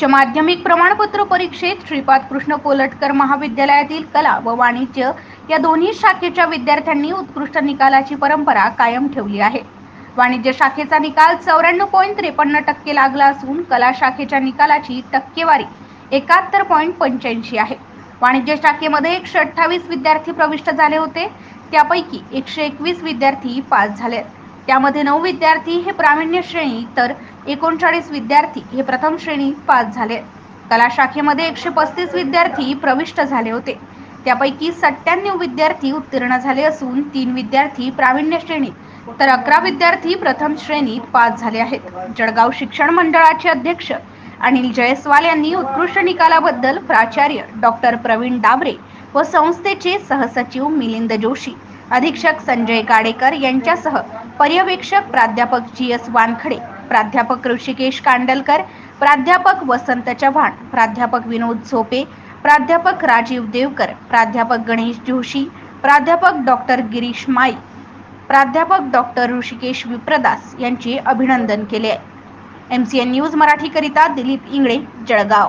उच्च माध्यमिक प्रमाणपत्र परीक्षेत श्रीपाद कृष्ण कोलटकर महाविद्यालयातील कला व वाणिज्य या दोन्ही शाखेच्या विद्यार्थ्यांनी उत्कृष्ट निकालाची परंपरा कायम ठेवली आहे. वाणिज्य शाखेचा निकाल चौऱ्याण्णव पॉईंट त्रेपन्न टक्के लागला असून कला शाखेच्या निकालाची टक्केवारी एकाहत्तर पॉईंट पंच्याऐंशी आहे. वाणिज्य शाखेमध्ये एकशे अठ्ठावीस विद्यार्थी प्रविष्ट झाले होते. त्यापैकी एकशे एकवीस विद्यार्थी पास झाले. आहेत. त्यामध्ये नऊ विद्यार्थी हे प्रावीण्य श्रेणी तर एकोणचाळीस विद्यार्थी हे प्रथम श्रेणीत पास झाले. कला शाखेमध्ये एकशे पस्तीस विद्यार्थी प्रविष्ट झाले होते. त्यापैकी सत्त्याण्णव विद्यार्थी उत्तीर्ण झाले असून तीन विद्यार्थी प्रावीण्य श्रेणीत तर अकरा विद्यार्थी प्रथम श्रेणीत पास झाले आहेत. जळगाव शिक्षण मंडळाचे अध्यक्ष अनिल जयस्वाल यांनी उत्कृष्ट निकालाबद्दल प्राचार्य डॉक्टर प्रवीण डाबरे व संस्थेचे सहसचिव मिलिंद जोशी अधीक्षक संजय गाडेकर यांच्यासह पर्यवेक्षक प्राध्यापक जी एस वानखडे प्राध्यापक ऋषिकेश कांडलकर प्राध्यापक वसंत चव्हाण प्राध्यापक विनोद झोपे प्राध्यापक राजीव देवकर प्राध्यापक गणेश जोशी प्राध्यापक डॉक्टर गिरीश माई प्राध्यापक डॉक्टर ऋषिकेश विप्रदास यांचे अभिनंदन केले आहे. एम सी एन न्यूज मराठीकरिता दिलीप इंगळे जळगाव.